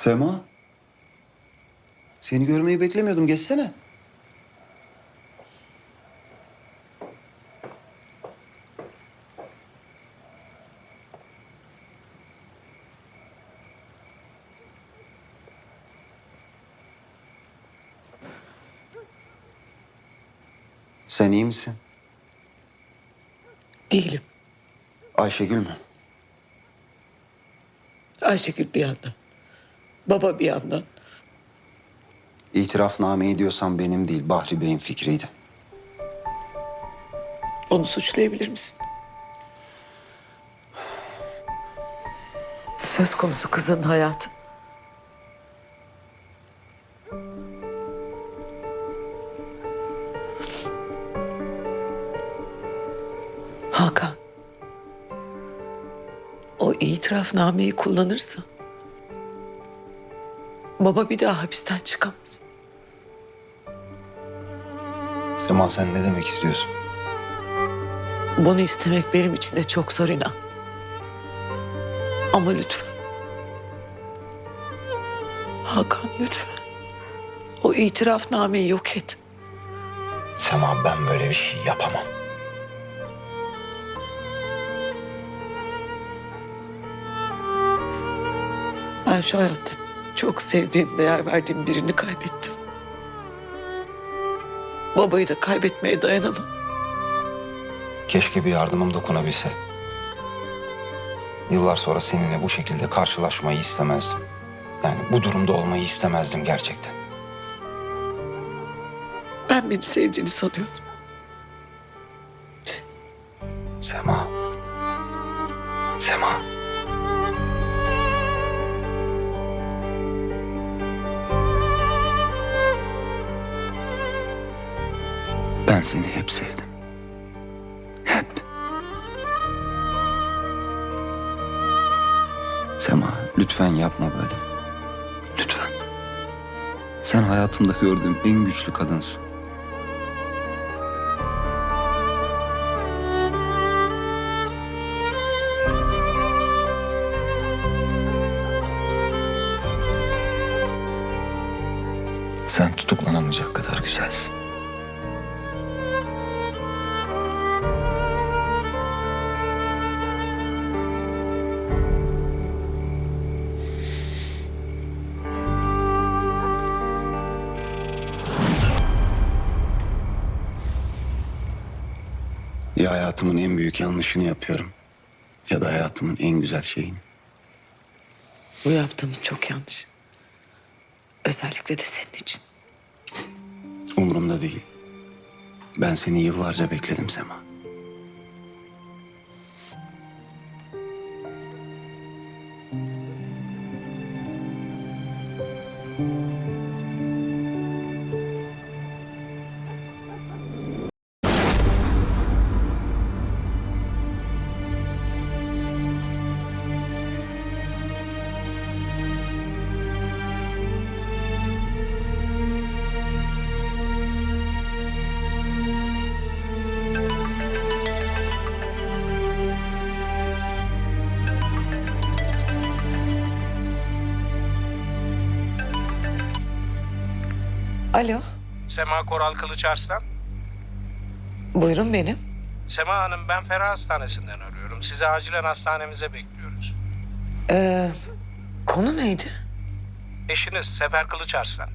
Sema. Seni görmeyi beklemiyordum. Geçsene. Sen iyi misin? Değilim. Ayşegül mü? Ayşegül bir yandan. Baba bir yandan. İtirafnameyi diyorsan benim değil, Bahri Bey'in fikriydi. Onu suçlayabilir misin? Söz konusu kızın hayatı. Hakan. O itirafnameyi kullanırsa baba bir daha hapisten çıkamaz. Sema sen ne demek istiyorsun? Bunu istemek benim için de çok zor inan. Ama lütfen. Hakan lütfen. O itirafnameyi yok et. Sema ben böyle bir şey yapamam. Ben şu hayatta çok sevdiğim, değer verdiğim birini kaybettim. Babayı da kaybetmeye dayanamam. Keşke bir yardımım dokunabilse. Yıllar sonra seninle bu şekilde karşılaşmayı istemezdim. Yani bu durumda olmayı istemezdim gerçekten. Ben beni sevdiğini sanıyordum. Sema. Sema. Ben seni hep sevdim. Hep. Sema lütfen yapma böyle. Lütfen. Sen hayatımda gördüğüm en güçlü kadınsın. Sen tutuklanamayacak kadar güzelsin. Ya hayatımın en büyük yanlışını yapıyorum. Ya da hayatımın en güzel şeyini. Bu yaptığımız çok yanlış. Özellikle de senin için. Umurumda değil. Ben seni yıllarca bekledim Sema. Alo, Sema Koral Kılıç Arslan. buyurun benim. Sema Hanım ben Ferah Hastanesi'nden arıyorum. Sizi acilen hastanemize bekliyoruz. Ee, konu neydi? Eşiniz Sefer Kılıç Arslan.